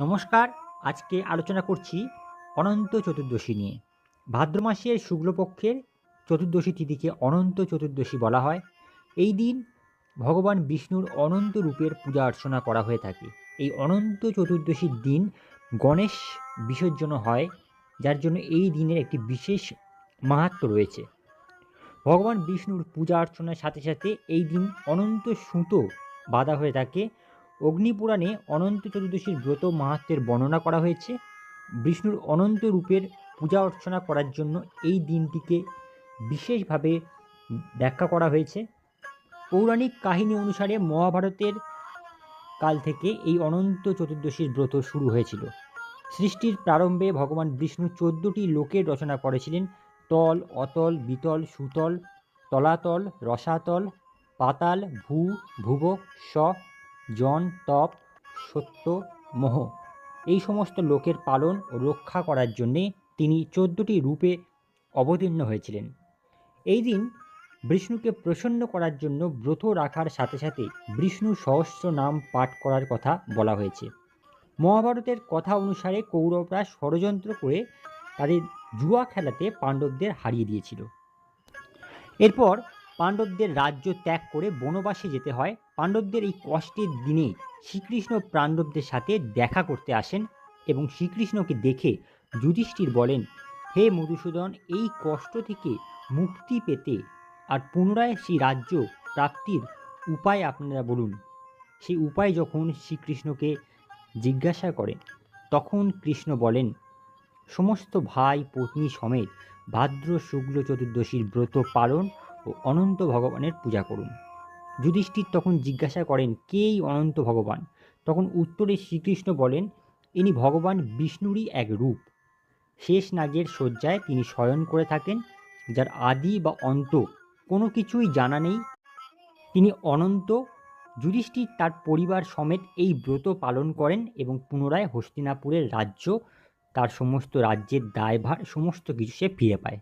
নমস্কার, আজকে আলোচনা করছি অনন্ত চতুর্দশী নিয়ে। ভাদ্র মাসের শুক্লপক্ষের চতুর্দশী তিথিকে অনন্ত চতুর্দশী বলা হয়। এই দিন ভগবান বিষ্ণুর অনন্ত রূপের পূজা অর্চনা করা হয়ে থাকে। এই অনন্ত চতুর্দশীর দিন গণেশ বিসর্জন হয়, যার জন্য এই দিনের একটি বিশেষ মাহাত্ম রয়েছে। ভগবান বিষ্ণুর পূজা অর্চনার সাথে সাথে এই দিন অনন্ত সুতো বাঁধা হয়ে থাকে। অগ্নিপুরাণে অনন্ত চতুর্দশীর ব্রত মাহাত্মের বর্ণনা করা হয়েছে। বিষ্ণুর অনন্ত রূপের পূজা অর্চনা করার জন্য এই দিনটিকে বিশেষভাবে ব্যাখ্যা করা হয়েছে। পৌরাণিক কাহিনী অনুসারে মহাভারতের কাল থেকে এই অনন্ত চতুর্দশীর ব্রত শুরু হয়েছিল। সৃষ্টির প্রারম্ভে ভগবান বিষ্ণু চোদ্দোটি লোকের রচনা করেছিলেন। তল, অতল, বিতল, সুতল, তলাতল, রসাতল, পাতাল, ভূ ভুব স জন, তপ, সত্য, মোহ। এই সমস্ত লোকের পালন ও রক্ষা করার জন্যে তিনি চোদ্দোটি রূপে অবতীর্ণ হয়েছিলেন। এই দিন বিষ্ণুকে প্রসন্ন করার জন্য ব্রত রাখার সাথে সাথে বিষ্ণু সহস্র নাম পাঠ করার কথা বলা হয়েছে। মহাভারতের কথা অনুসারে কৌরবরা ষড়যন্ত্র করে তাদের জুয়া খেলাতে পাণ্ডবদের হারিয়ে দিয়েছিল। এরপর পাণ্ডবদের রাজ্য ত্যাগ করে বনবাসে যেতে হয় পাণ্ডবদের এই কষ্টের দিনে শ্রীকৃষ্ণ পাণ্ডবদের সাথে দেখা করতে আসেন এবং শ্রীকৃষ্ণকে দেখে যুধিষ্ঠির বলেন, হে মধুসূদন, এই কষ্ট থেকে মুক্তি পেতে আর পুনরায় সেই রাজ্য প্রাপ্তির উপায় আপনারা বলুন। সেই উপায় যখন শ্রীকৃষ্ণকে জিজ্ঞাসা করে, তখন কৃষ্ণ বলেন, সমস্ত ভাই পত্নী সমেত ভাদ্র, শুক্ল, চতুর্দশীর ব্রত পালন ও অনন্ত ভগবানের পূজা করুন। যুধিষ্ঠির তখন জিজ্ঞাসা করেন কে এই অনন্ত ভগবান? তখন উত্তরে শ্রীকৃষ্ণ বলেন, ইনি ভগবান বিষ্ণুরই এক রূপ। শেষ নাগের শয্যায় তিনি শয়ন করে থাকেন, যার আদি বা অন্ত কোনো কিছুই জানা নেই। তিনি অনন্ত। যুধিষ্ঠির তার পরিবার সমেত এই ব্রত পালন করেন এবং পুনরায় হস্তিনাপুরের রাজ্য, তার সমস্ত রাজ্যের দায়ভার, সমস্ত কিছু সে ফিরে পায়।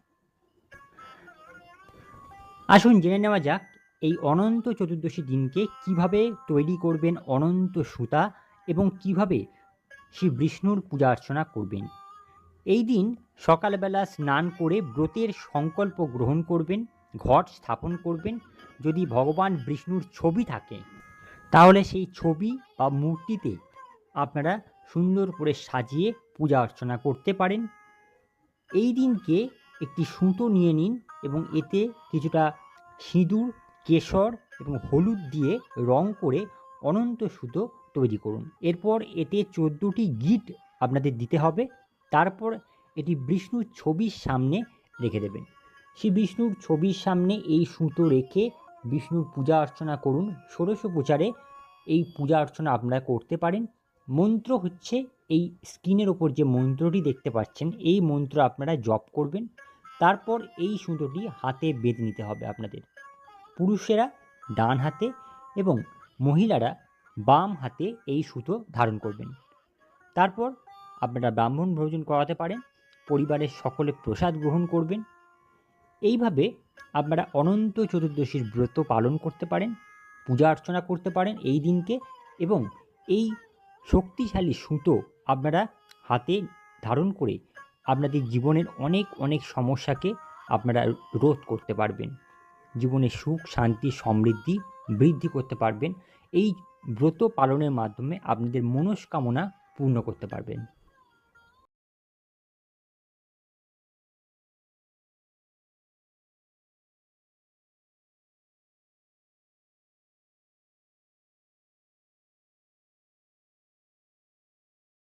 আসুন জেনে নেওয়া যাক এই অনন্ত চতুর্দশী দিনকে কীভাবে তৈরি করবেন অনন্ত সুতা এবং কীভাবে শ্রী বিষ্ণুর পূজা অর্চনা করবেন? এই দিন সকালবেলা স্নান করে ব্রতের সংকল্প গ্রহণ করবেন, ঘট স্থাপন করবেন। যদি ভগবান বিষ্ণুর ছবি থাকে, তাহলে সেই ছবি বা মূর্তিতে আপনারা সুন্দর করে সাজিয়ে পূজা অর্চনা করতে পারেন। এই দিনকে একটি সুতো নিয়ে নিন এবং এতে কিছুটা সিঁদুর কেশর এবং হলুদ দিয়ে রং করে অনন্ত সুতো তৈরি করুন। এরপর এতে চোদ্দোটি গিট আপনাদের দিতে হবে। তারপর এটি বিষ্ণুর ছবির সামনে রেখে দেবেন। শ্রী বিষ্ণুর ছবির সামনে এই সুতো রেখে বিষ্ণুর পূজা অর্চনা করুন। ষোড়শ প্রচারে এই পূজা অর্চনা আপনারা করতে পারেন। মন্ত্র হচ্ছে এই স্ক্রিনের ওপর যে মন্ত্রটি দেখতে পাচ্ছেন, এই মন্ত্র আপনারা জপ করবেন। তারপর এই সুতোটি হাতে বেঁধে নিতে হবে আপনাদের। পুরুষেরা ডান হাতে এবং মহিলারা বাম হাতে এই সুতো ধারণ করবেন। তারপর আপনারা ব্রাহ্মণ ভোজন করাতে পারেন, পরিবারের সকলে প্রসাদ গ্রহণ করবেন। এইভাবে আপনারা অনন্ত চতুর্দশীর ব্রত পালন করতে পারেন, পূজা অর্চনা করতে পারেন এই দিনকে এবং এই শক্তিশালী সুতো আপনারা হাতে ধারণ করে আপনাদের জীবনের অনেক অনেক সমস্যাকে আপনারা রোধ করতে পারবেন। জীবনে সুখ, শান্তি, সমৃদ্ধি বৃদ্ধি করতে পারবেন। এই ব্রত পালনের মাধ্যমে আপনাদের মনস্কামনা পূর্ণ করতে পারবেন।